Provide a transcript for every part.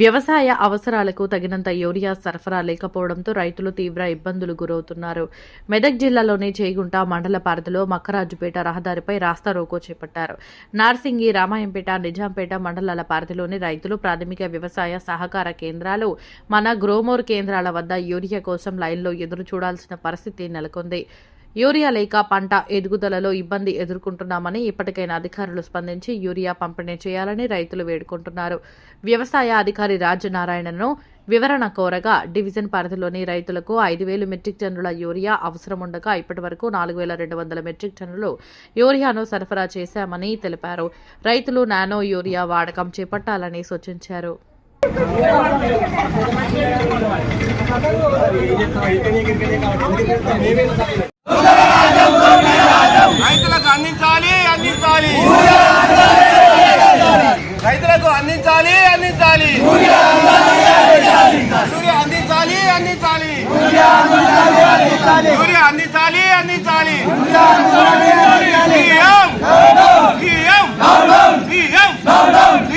వ్యవసాయ అవసరాలకు తగినంత యూరియా సరఫరా లేకపోవడంతో రైతులు తీవ్ర ఇబ్బందులు గురవుతున్నారు. మెదక్ జిల్లాలోని చేగుంట మండల పరిధిలో మక్కరాజుపేట రహదారిపై రాస్తా రోకో చేపట్టారు. నార్సింగి రామాయంపేట నిజాంపేట మండలాల పరిధిలోని రైతులు ప్రాథమిక వ్యవసాయ సహకార కేంద్రాలు మన గ్రోమోర్ కేంద్రాల వద్ద యూరియా కోసం లైన్లో ఎదురు చూడాల్సిన పరిస్థితి నెలకొంది. యూరియా లేక పంట ఎదుగుదలలో ఇబ్బంది ఎదుర్కొంటున్నామని ఇప్పటికైనా అధికారులు స్పందించి యూరియా పంపిణీ చేయాలని రైతులు వేడుకుంటున్నారు. వ్యవసాయ అధికారి రాజనారాయణను వివరణ కోరగా డివిజన్ పరిధిలోని రైతులకు ఐదు వేలు మెట్రిక్ టన్నుల యూరియా అవసరముండగా ఇప్పటి వరకు నాలుగు వేల రెండు వందల మెట్రిక్ టన్నులు యూరియాను సరఫరా చేశామని తెలిపారు. రైతులు నానో యూరియా వాడకం చేపట్టాలని సూచించారు. రైతులకు అందించాలి అందించాలి రైతులకు అందించాలి అందించాలి యూరియా అందించాలి అందించాలి యూరియా అందించాలి అందించాలి CM CM CM CM CM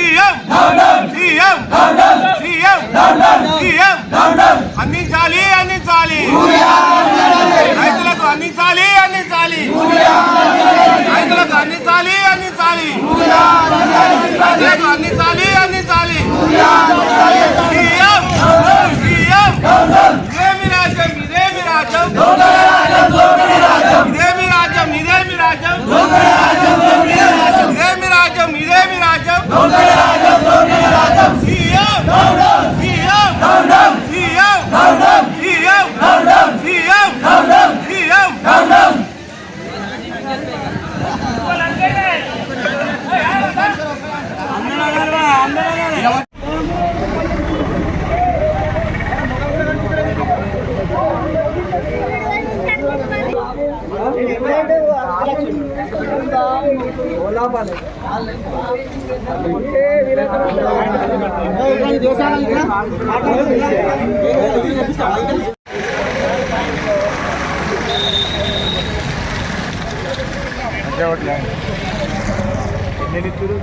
ఎన్నిడు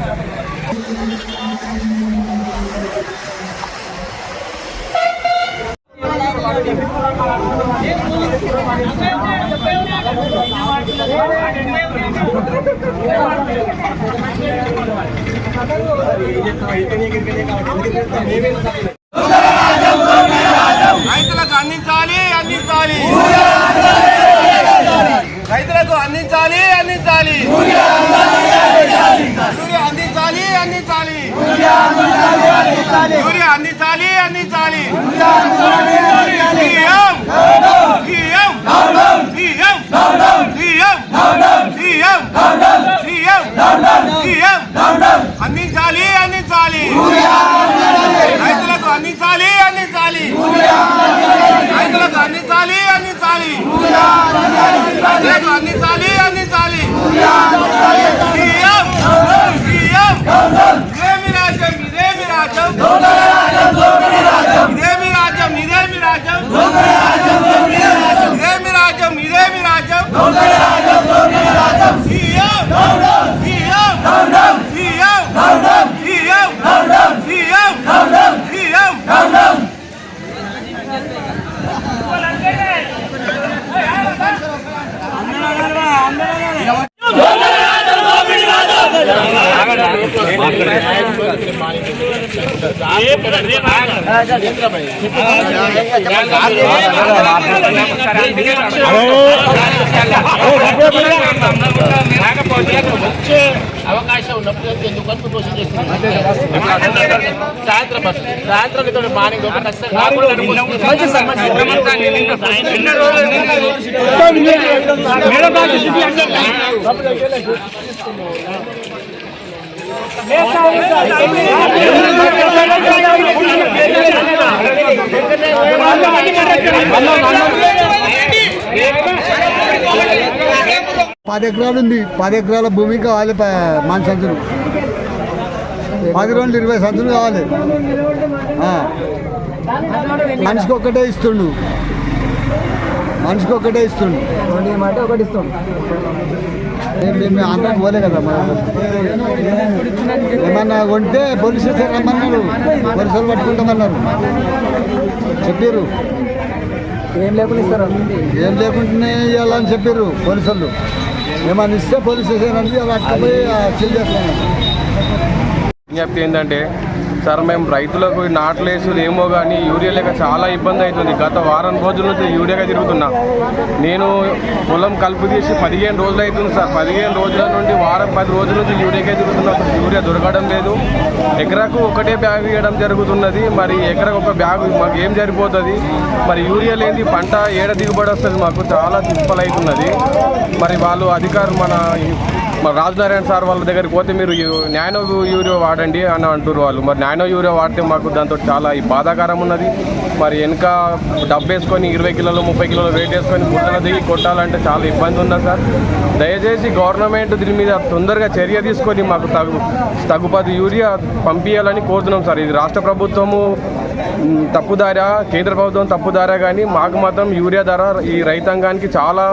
Thank you. రైతులకు అందించాలి అందించాలి రైతులకు అందించాలి అందించాలి యూరియా అందించాలి అందించాలి యూరియా అందించాలి అందించాలి అందించాలి వచ్చే అవకాశం ఉన్నప్పుడు ఎందుకు అని క్వశ్చన్ చేస్తున్నాను సాయంత్రం బస్ సాయంత్రం ఇతడు మార్నింగ్ ఖచ్చితంగా పది ఎకరాలు ఉంది. పది ఎకరాల భూమి కావాలి మన సంచులు. పది రోజులు ఇరవై సంచులు కావాలి. మనిషికి ఒక్కటే ఇస్తుండు. మనిషికి ఒక్కటే ఇస్తుండు. ఒకటి మేము- అందరం పోలే కదా మన ఏమన్నా కొంటే పోలీస్ స్టేషన్ రమ్మన్నారు. పోలీసు వాళ్ళు పట్టుకుంటామన్నారు. చెప్పారు ఏం లేకుండా ఇస్తారు ఏం లేకుండానే ఇవ్వాలని చెప్పారు పోలీసు వాళ్ళు ఏమన్నా ఇస్తే పోలీస్ స్టేషన్ అంటే అలా అట్టుకుపోయి చిల్ చేస్తాను విజ్ఞప్తి ఏంటంటే సార్ మేము రైతులకు ఈ ఏమో కానీ యూరియా లేక చాలా ఇబ్బంది అవుతుంది. గత వారం రోజుల నుంచి యూరియాగా తిరుగుతున్నా. నేను పొలం కలుపు తీసి పదిహేను రోజులు అవుతుంది సార్. పదిహేను రోజుల నుండి వారం పది రోజుల నుంచి యూరియాకే తిరుగుతున్నా. యూరియా దొరకడం లేదు. ఎకరాకు ఒకటే బ్యాగ్ ఇవ్వడం జరుగుతున్నది. మరి ఎకరకు ఒక బ్యాగ్ మాకు ఏం సరిపోతుంది? మరి యూరియా లేని పంట ఏడ దిగుబడి వస్తుంది? మాకు చాలా తిప్పలవుతున్నది మరి వాళ్ళు అధికారులు మన మరి రాజనారాయణ సార్ వాళ్ళ దగ్గరికి పోతే మీరు యు- నానో యూరియా వాడండి అని అంటారు వాళ్ళు. మరి నానో యూరియా వాడితే మాకు దాంతో చాలా ఈ బాధాకరం ఉన్నది. మరి వెనక డబ్బు వేసుకొని ఇరవై కిలోలు ముప్పై కిలోలు వెయిట్ వేసుకొని గుడ్డలు దిగి కొట్టాలంటే చాలా ఇబ్బంది ఉంది సార్? దయచేసి గవర్నమెంట్ దీని మీద తొందరగా చర్య తీసుకొని మాకు తగు తగుపది యూరియా పంపించాలని కోరుతున్నాం సార్. ఇది రాష్ట్ర ప్రభుత్వము తప్పుదారా కేంద్ర ప్రభుత్వం తప్పుదారా కానీ మాకు మాత్రం యూరియా ధర ఈ రైతాంగానికి చాలా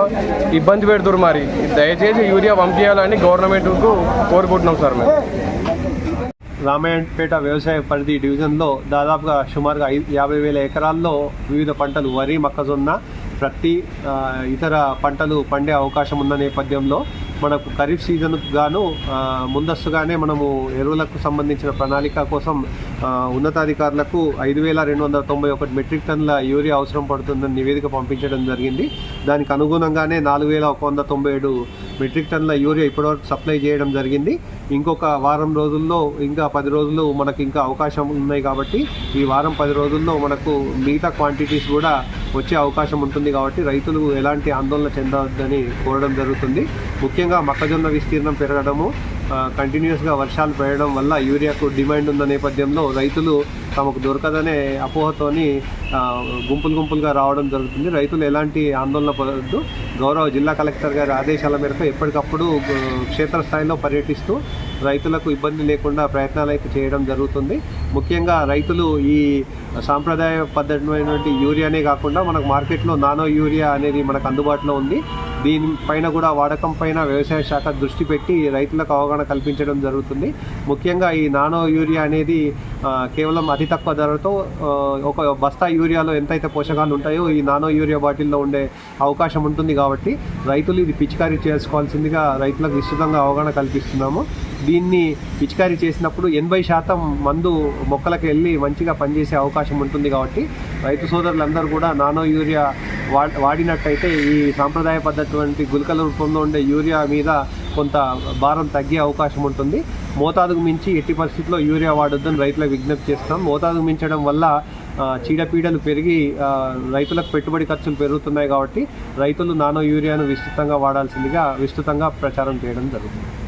ఇబ్బంది పెడుతురు మరి. దయచేసి యూరియా పంపించాలని గవర్నమెంట్కు కోరుకుంటున్నాం సార్ మేము. రామాయణపేట వ్యవసాయ పరిధి డివిజన్లో దాదాపుగా సుమారుగా యాభై వేల ఎకరాల్లో వివిధ పంటలు వరి మొక్కజొన్న ప్రతి ఇతర పంటలు పండే అవకాశం ఉన్న నేపథ్యంలో మనకు ఖరీఫ్ సీజన్కు గాను ముందస్తుగానే మనము ఎరువులకు సంబంధించిన ప్రణాళిక కోసం ఉన్నతాధికారులకు ఐదు వేల రెండు వందల తొంభై ఒకటి మెట్రిక్ టన్నుల యూరియా అవసరం పడుతుందని నివేదిక పంపించడం జరిగింది. దానికి అనుగుణంగానే నాలుగు వేల ఒక వంద తొంభై ఏడు మెట్రిక్ టన్నుల యూరియా ఇప్పటివరకు సప్లై చేయడం జరిగింది. ఇంకొక వారం రోజుల్లో ఇంకా పది రోజులు మనకు ఇంకా అవకాశం ఉన్నాయి కాబట్టి ఈ వారం పది రోజుల్లో మనకు మిగతా క్వాంటిటీస్ కూడా వచ్చే అవకాశం ఉంటుంది కాబట్టి రైతులు ఎలాంటి ఆందోళన చెందవద్దని కోరడం జరుగుతుంది. ముఖ్యంగా మొక్కజొన్న విస్తీర్ణం పెరగడము కంటిన్యూస్గా వర్షాలు పడడం వల్ల యూరియాకు డిమాండ్ ఉన్న నేపథ్యంలో రైతులు తమకు దొరకదనే అపోహతోని గుంపులు గుంపులుగా రావడం జరుగుతుంది. రైతులు ఎలాంటి ఆందోళన పడవద్దు గౌరవ జిల్లా కలెక్టర్ గారి ఆదేశాల మేరకు ఎప్పటికప్పుడు క్షేత్రస్థాయిలో పర్యటిస్తూ రైతులకు ఇబ్బంది లేకుండా ప్రయత్నాలు అయితే చేయడం జరుగుతుంది. ముఖ్యంగా రైతులు ఈ సాంప్రదాయ పద్ధతిమైనటువంటి యూరియానే కాకుండా మనకు మార్కెట్లో నానో యూరియా అనేది మనకు అందుబాటులో ఉంది. దీనిపైన కూడా వాడకం పైన వ్యవసాయ శాఖ దృష్టి పెట్టి రైతులకు అవగాహన కల్పించడం జరుగుతుంది. ముఖ్యంగా ఈ నానో యూరియా అనేది కేవలం అతి తక్కువ ధరతో ఒక బస్తా యూరియాలో ఎంతైతే పోషకాలు ఉంటాయో ఈ నానో యూరియా బాటిల్లో ఉండే అవకాశం ఉంటుంది కాబట్టి రైతులు ఇది పిచికారీ చేసుకోవాల్సిందిగా రైతులకు విస్తృతంగా అవగాహన కల్పిస్తున్నాము. దీన్ని పిచికారీ చేసినప్పుడు ఎనభై శాతం మందు మొక్కలకు వెళ్ళి మంచిగా పనిచేసే అవకాశం ఉంటుంది కాబట్టి రైతు సోదరులందరూ కూడా నానో యూరియా వాడినట్టయితే ఈ సాంప్రదాయ పద్ధతి వంటి గుళికల రూపంలో ఉండే యూరియా మీద కొంత భారం తగ్గే అవకాశం ఉంటుంది. మోతాదుకు మించి ఎట్టి పరిస్థితుల్లో యూరియా వాడొద్దని రైతులకు విజ్ఞప్తి చేస్తాం మోతాదుకు మించడం వల్ల చీడపీడలు పెరిగి రైతులకు పెట్టుబడి ఖర్చులు పెరుగుతున్నాయి కాబట్టి రైతులు నానో యూరియాను విస్తృతంగా వాడాల్సిందిగా విస్తృతంగా ప్రచారం చేయడం జరుగుతుంది.